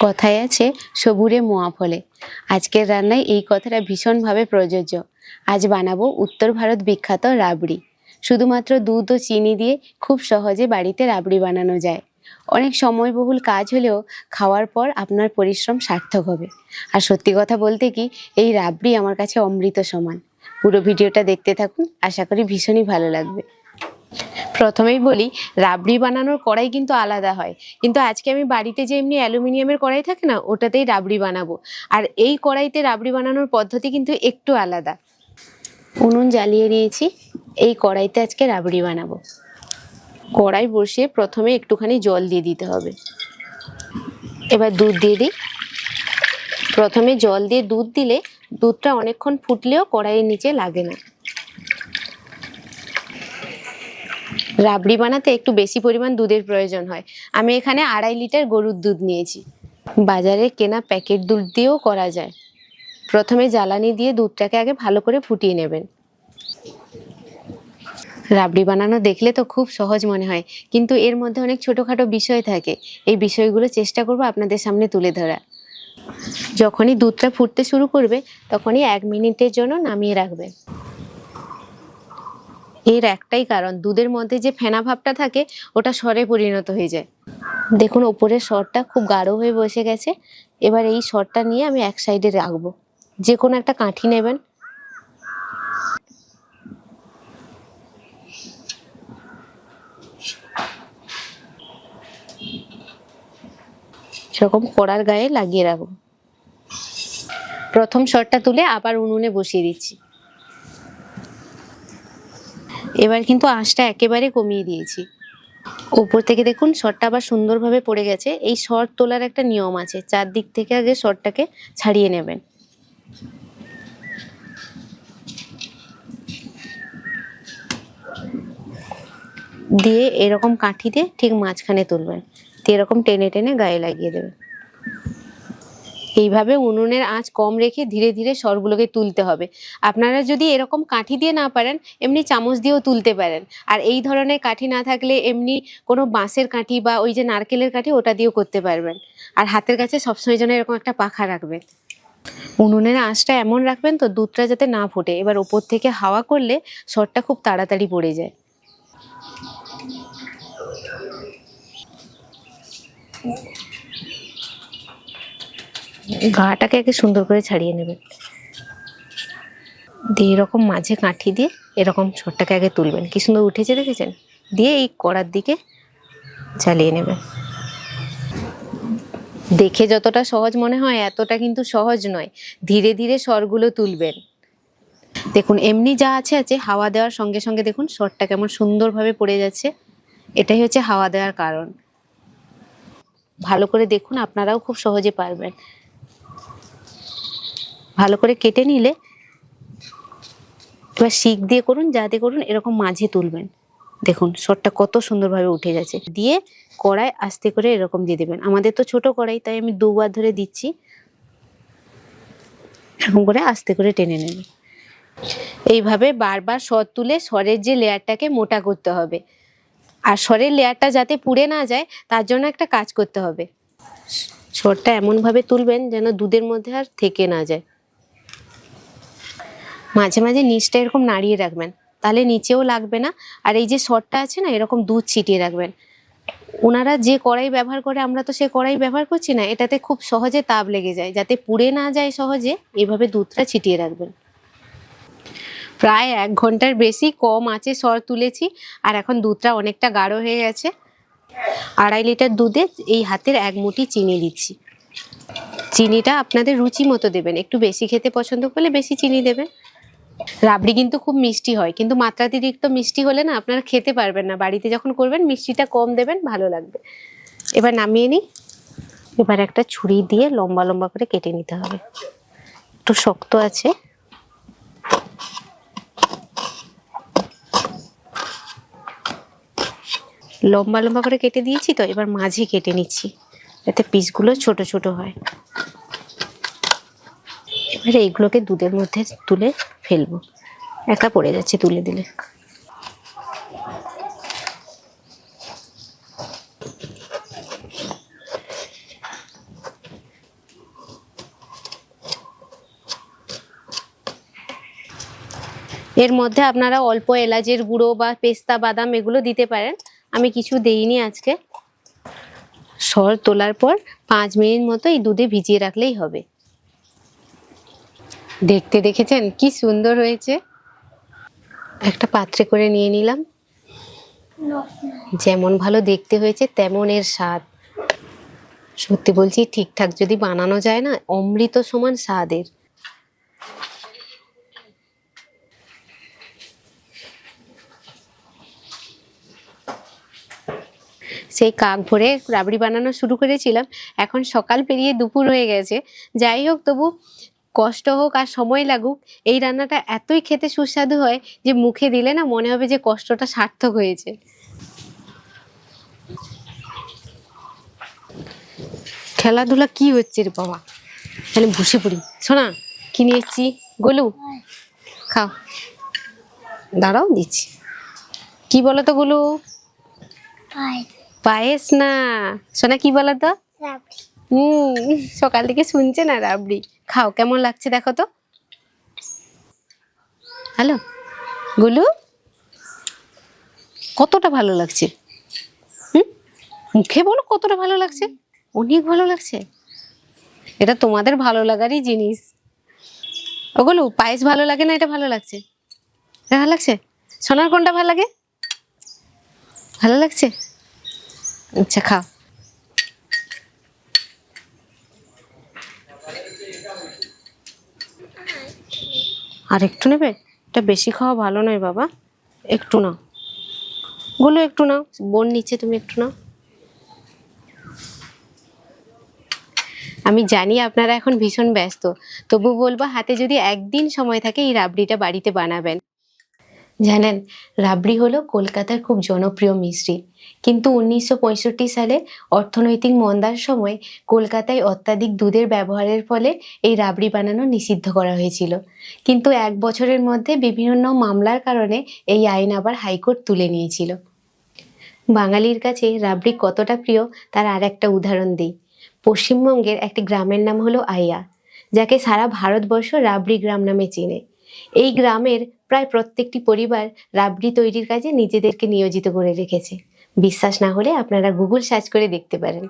কথায় আছে, সবুরে মোয়া ফলে। আজকের রান্নায় এই কথাটা ভীষণভাবে প্রযোজ্য। আজ বানাবো উত্তর ভারত বিখ্যাত রাবড়ি। শুধুমাত্র দুধ ও চিনি দিয়ে খুব সহজে বাড়িতে রাবড়ি বানানো যায়। অনেক সময়বহুল কাজ হলেও খাওয়ার পর আপনার পরিশ্রম সার্থক হবে। আর সত্যি কথা বলতে কি, এই রাবড়ি আমার কাছে অমৃত সমান। পুরো ভিডিওটা দেখতে থাকুন, আশা করি ভীষণই ভালো লাগবে। প্রথমেই বলি, রাবড়ি বানানোর কড়াই কিন্তু আলাদা হয়। কিন্তু আজকে আমি বাড়িতে যে এমনি অ্যালুমিনিয়ামের কড়াই থাকে না, ওটাতেই রাবড়ি বানাবো। আর এই কড়াইতে রাবড়ি বানানোর পদ্ধতি কিন্তু একটু আলাদা। উনুন জ্বালিয়ে নিয়েছি, এই কড়াইতে আজকে রাবড়ি বানাবো। কড়াই বসিয়ে প্রথমে একটুখানি জল দিয়ে দিতে হবে। এবার দুধ দিয়ে দিই। প্রথমে জল দিয়ে দুধ দিলে দুধটা অনেকক্ষণ ফুটলেও কড়াইয়ের নিচে লাগে না। রাবড়ি বানাতে একটু বেশি পরিমাণ দুধের প্রয়োজন হয়। আমি এখানে আড়াই লিটার গরুর দুধ নিয়েছি। বাজারে কেনা প্যাকেট দুধ দিয়েও করা যায়। প্রথমে জ্বালানি দিয়ে দুধটাকে আগে ভালো করে ফুটিয়ে নেবেন। রাবড়ি বানানো দেখলে তো খুব সহজ মনে হয়, কিন্তু এর মধ্যে অনেক ছোটোখাটো বিষয় থাকে। এই বিষয়গুলো চেষ্টা করব আপনাদের সামনে তুলে ধরা যখনই দুধটা ফুটতে শুরু করবে, তখনই এক মিনিটের জন্য নামিয়ে রাখবেন এর একটাই কারণ, দুধের মধ্যে যে ফেনা ভাবটা থাকে, ওটা স্বরে পরিণত হয়ে যায়। দেখুন, ওপরের স্বরটা খুব গাঢ় হয়ে বসে গেছে। এবার এই স্বরটা নিয়ে আমি এক সাইডে রাখব। যে কোনো একটা কাঠি নেবেন। এরকম কড়ার গায়ে লাগিয়ে রাখব। প্রথম স্বরটা তুলে আবার উনুনে বসিয়ে দিচ্ছি। এবার কিন্তু আঁশটা একেবারে কমিয়ে দিয়েছি। উপর থেকে দেখুন শরটা আবার সুন্দরভাবে পড়ে গেছে। এই শর তোলার একটা নিয়ম আছে, চারদিক থেকে আগে শরটাকে ছাড়িয়ে নেবেন। দিয়ে এরকম কাঠি দিয়ে ঠিক মাঝখানে তুলবেন। দিয়ে এরকম টেনে টেনে গায়ে লাগিয়ে দেবেন। এইভাবে উনুনের আঁচ কম রেখে ধীরে ধীরে সরগুলোকে তুলতে হবে। আপনারা যদি এরকম কাঠি দিয়ে না পারেন, এমনি চামচ দিয়েও তুলতে পারেন। আর এই ধরনের কাঠি না থাকলে এমনি কোনো বাঁশের কাঠি বা ওই যে নারকেলের কাঠি ওটা দিয়েও করতে পারবেন। আর হাতের কাছে সবসময় যেন এরকম একটা পাখা রাখবেন। উনুনের আঁচটা এমন রাখবেন তো দুধটা যাতে না ফুটে। এবার ওপর থেকে হাওয়া করলে সরটা খুব তাড়াতাড়ি পড়ে যায়। গাটাকে আগে সুন্দর করে ছাড়িয়ে নেবেন দিয়ে এরকম মাঝে কাঠি দিয়ে এরকম ছোটটাকে আগে তুলবেন। কি সুন্দর উঠেছে দেখেছেন? দিয়ে এই কড়ার দিকে চালিয়ে নেবেন দেখে যতটা সহজ মনে হয়, এতটা কিন্তু সহজ নয়। ধীরে ধীরে স্বরগুলো তুলবেন। দেখুন, এমনি যা আছে আছে, হাওয়া দেওয়ার সঙ্গে সঙ্গে দেখুন, স্বরটা কেমন সুন্দরভাবে পড়ে যাচ্ছে। এটাই হচ্ছে হাওয়া দেওয়ার কারণ। ভালো করে দেখুন, আপনারাও খুব সহজে পারবেন। ভালো করে কেটে নিলে এবার শিক দিয়ে করুন যাতে করুন, এরকম মাঝে তুলবেন। দেখুন সরটা কত সুন্দরভাবে উঠে যাচ্ছে দিয়ে কড়াই আস্তে করে এরকম দিয়ে দেবেন। আমাদের তো ছোট কড়াই, তাই আমি দুবার ধরে দিচ্ছি। এরকম করে আস্তে করে টেনে নেবেন। এইভাবে বারবার সর তুলে সরের যে লেয়ারটাকে মোটা করতে হবে। আর সরের লেয়ারটা যাতে পুড়ে না যায়, তার জন্য একটা কাজ করতে হবে। সরটা এমনভাবে তুলবেন যেন দুধের মধ্যে আর থেকে না যায়। মাঝে মাঝে নিচটা এরকম নাড়িয়ে রাখবেন। তাহলে নিচেও লাগবে না। আর এই যে সরটা আছে না, এরকম দুধ ছিটিয়ে রাখবেন। ওনারা যে কড়াই ব্যবহার করে, আমরা তো সে কড়াই ব্যবহার করছি না, এটাতে খুব সহজে তাপ লেগে যায়। যাতে পুড়ে না যায় সহজে, এভাবে দুধটা ছিটিয়ে রাখবেন। প্রায় এক ঘণ্টার বেশি কম আছে সর তুলেছি, আর এখন দুধটা অনেকটা গাঢ় হয়ে গেছে। আড়াই লিটার দুধে এই হাতের এক মুঠি চিনি দিচ্ছি। চিনিটা আপনাদের রুচি মতো দেবেন। একটু বেশি খেতে পছন্দ করলে বেশি চিনি দেবেন। রাবড়ি কিন্তু খুব মিষ্টি হয়, কিন্তু মাত্রাতিরিক্ত মিষ্টি হলে না আপনারা খেতে পারবেন না। বাড়িতে যখন করবেন, মিষ্টিটা কম দেবেন, ভালো লাগবে। এবার নামিয়ে নিই। এবার একটা ছুরি দিয়ে লম্বা লম্বা করে কেটে নিতে হবে। একটু শক্ত আছে। লম্বা লম্বা করে কেটে দিয়েছি তো, এবার মাঝে কেটে নিচ্ছি। যাতে পিসগুলো ছোট ছোট হয়। এবারে এগুলোকে দুধের মধ্যে তুলে ফেলব। একা পড়ে যাচ্ছে তুলে দিলে। এর মধ্যে আপনারা অল্প এলাচের গুঁড়ো বা পেস্তা, বাদাম এগুলো দিতে পারেন। আমি কিছু দেইনি আজকে। সর তোলার পর পাঁচ মিনিট মতো এই দুধে ভিজিয়ে রাখলেই হবে। দেখতে দেখেছেন? কি সুন্দর হয়েছে। একটা পাত্রে করে নিয়ে নিলাম। যেমন ভালো দেখতে হয়েছে, তেমন এর স্বাদ। সত্যি বলছি, ঠিকঠাক যদি বানানো যায় না, অমৃত সমান স্বাদের। সেই কাক ভরে রাবড়ি বানানো শুরু করেছিলাম। এখন সকাল পেরিয়ে দুপুর হয়ে গেছে। যাই হোক তবু কষ্ট হোক আর সময় লাগুক এই রান্নাটা এতই খেতে সুস্বাদু হয় যে মুখে দিলে না মনে হবে যে কষ্টটা সার্থক হয়েছে। খেলাধুলা কি হচ্ছে রে বাবা? তাহলে বসে পড়ি। শোনা কি নিয়ে এসছি? গোলু খাও। দাঁড়াও দিচ্ছি। কি বলো তো গোলু? পায়েস। না। শোনা কি বলো তো হুম, সকাল থেকে শুনছে না রাবড়ি। খাও, কেমন লাগছে দেখো তো? হ্যালো, গুলু? কতটা ভালো লাগছে? হুম, মুখে বলো কতটা ভালো লাগছে? অনেক ভালো লাগছে। এটা তোমাদের ভালো লাগারই জিনিস। ওগুলো পায়েস ভালো লাগে না? এটা ভালো লাগছে। ভালো লাগছে? সোনার কোনটা ভালো লাগে? ভালো লাগছে? আচ্ছা খাও। আর একটু নেবে? এটা বেশি খাওয়া ভালো নয় বাবা। একটু না গুলো একটু নাও। বোন নিচে তুমি একটু নাও। আমি জানি আপনারা এখন ভীষণ ব্যস্ত। তবু বলব, হাতে যদি একদিন সময় থাকে, এই রাবড়িটা বাড়িতে বানাবেন। জানেন, রাবড়ি হলো কলকাতার খুব জনপ্রিয় মিষ্টি। কিন্তু উনিশশো পঁয়ষট্টি সালে অর্থনৈতিক মন্দার সময় কলকাতায় অত্যাধিক দুধের ব্যবহারের ফলে এই রাবড়ি বানানো নিষিদ্ধ করা হয়েছিল। কিন্তু এক বছরের মধ্যে বিভিন্ন মামলার কারণে এই আইন আবার হাইকোর্ট তুলে নিয়েছিল। বাঙালির কাছে রাবড়ি কতটা প্রিয়, তার আর একটা উদাহরণ দিই। পশ্চিমবঙ্গের একটি গ্রামের নাম হলো আইয়া, যাকে সারা ভারতবর্ষ রাবড়ি গ্রাম নামে চেনে। এই গ্রামের প্রায় প্রত্যেকটি পরিবার রাবড়ি তৈরির কাজে নিজেদেরকে নিয়োজিত করে রেখেছে। বিশ্বাস না হলে আপনারা গুগল সার্চ করে দেখতে পারেন।